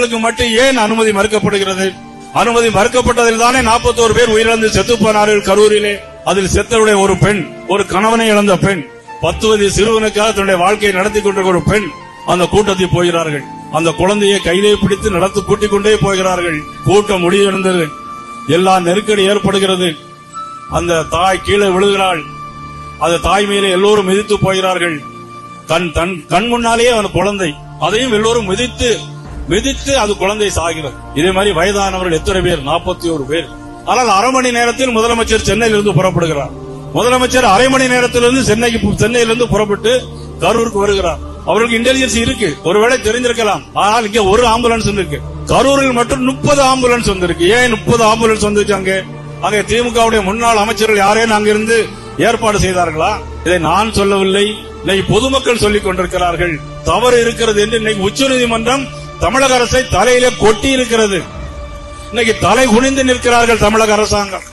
மட்டும் ஏன் அனுமதி மறுக்கப்படுகிறது? அனுமதி மறுக்கப்பட்டதில் தானே நாற்பத்தோரு பேர் உயிரிழந்து செத்து போனார்கள் கரூரிலே. அதில் செத்தவுடைய ஒரு பெண் ஒரு கணவனை இழந்த பெண் பத்து வயது சிறுவனுக்காக தன்னுடைய வாழ்க்கையை நடத்தி கொண்டிருக்கிற ஒரு பெண் அந்த கூட்டத்தில் போகிறார்கள். அந்த குழந்தையை கையிலே பிடித்து நடத்து கூட்டிக் கொண்டே போகிறார்கள். கூட்டம் முடிவடைந்தது. எல்லா நெருக்கடி ஏற்படுகிறது. அந்த தாய் கீழே விழுகிறாள். அந்த தாய் மேலே எல்லோரும் மிதித்து போகிறார்கள். கண் தன் கண் முன்னாலேயே அவன் குழந்தை. அதையும் எல்லோரும் மிதித்து மிதித்து அது குழந்தை சாகிறது இதே மாதிரி வயதானவர்கள் எத்தனை பேர்? நாற்பத்தி ஒரு பேர். ஆனால் அரை மணி நேரத்தில் முதலமைச்சர் சென்னையிலிருந்து புறப்படுகிறார். முதலமைச்சர் அரை மணி நேரத்திலிருந்து சென்னைக்கு சென்னையிலிருந்து புறப்பட்டு கரூருக்கு வருகிறார். அவர்களுக்கு இன்டெலிஜென்ஸ் இருக்கு. ஒருவேளை தெரிஞ்சிருக்கலாம் ஆனால் இங்க ஒரு ஆம்புலன்ஸ் இருக்கு கரூரில் மட்டும் முப்பது ஆம்புலன்ஸ் வந்திருக்கு. ஏன் முப்பது ஆம்புலன்ஸ் வந்துச்சு அங்கே? அங்கே திமுகவுடைய முன்னாள் அமைச்சர்கள் யாரேன்னு அங்கிருந்து ஏற்பாடு செய்தார்களா? இதை நான் சொல்லவில்லை. இன்னைக்கு பொதுமக்கள் சொல்லிக் கொண்டிருக்கிறார்கள். தவறு இருக்கிறது என்று இன்னைக்கு உச்சநீதிமன்றம் தமிழக அரசை தலையிலே கொட்டி இருக்கிறது. இன்னைக்கு தலை குனிந்து நிற்கிறார்கள் தமிழக அரசாங்கம்.